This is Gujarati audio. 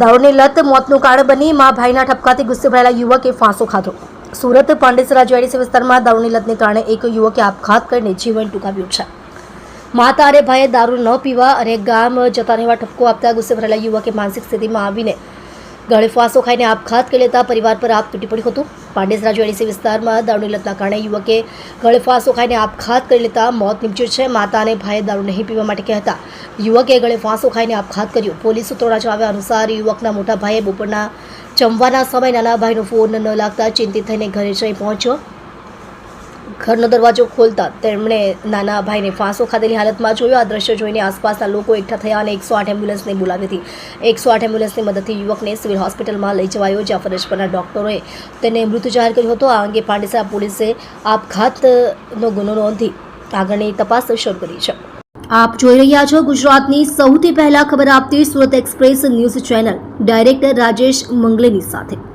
દારૂની લત, મોતનું કારણ બની મા ભાઈના ઠપકાથી ગુસ્સે ભરાયેલા યુવકે ફાંસો ખાધો. સુરત પાંડેસરા જેડીસી વિસ્તારમાં દારૂની લતને કારણે એક યુવકે આપઘાત કરીને જીવન ટૂંકાવ્યું છે. માતા તારે ભાઈએ દારૂ ન પીવા અને ગામ જતા રહેવા ઠપકો આપતા ગુસ્સે ભરાયેલા યુવકે માનસિક સ્થિતિમાં આવીને ગળે ખાઈને આપઘાત કરી લેતા પરિવાર પર આપ તૂટી પડ્યું હતું. પાંડેસરા જેડીસી વિસ્તારમાં દારૂની લતના કારણે યુવકે ગળે ફાંસો ખાઈને આપઘાત કરી લેતા મોત નીપજ્યું છે. માતા અને ભાઈએ દારૂ નહીં પીવા માટે કહેતા યુવકે ગળે ફાંસો ખાઈને આપઘાત કર્યો. પોલીસ સૂત્રોના જણાવ્યા અનુસાર યુવકના મોટા ભાઈએ બપોરના જમવાના સમય નાના ભાઈનો ફોન ન લાગતા ચિંતિત થઈને ઘરે જઈ પહોંચ્યો. ઘરનો દરવાજો ખોલતા તેમણે નાના ભાઈને ફાંસો ખાધેલી હાલતમાં જોયો. આ દ્રશ્ય જોઈને આસપાસના લોકો એકઠા થયા અને એકસો આઠ એમ્બ્યુલન્સને બોલાવી હતી. એકસો આઠ એમ્બ્યુલન્સની મદદથી યુવકને સિવિલ હોસ્પિટલમાં લઈ જવાયો, જ્યાં ફરજ પરના ડોક્ટરોએ તેને મૃત્યુ જાહેર કર્યો હતો. આ અંગે પાંડેસરા પોલીસે આપઘાતનો ગુનો નોંધી આગળની તપાસ શરૂ કરી છે. આપ જોઈ રહ્યા છો ગુજરાતની સૌથી પહેલા ખબર આપતી Surat express news channel. Director Rajesh મંગલેની સાથે.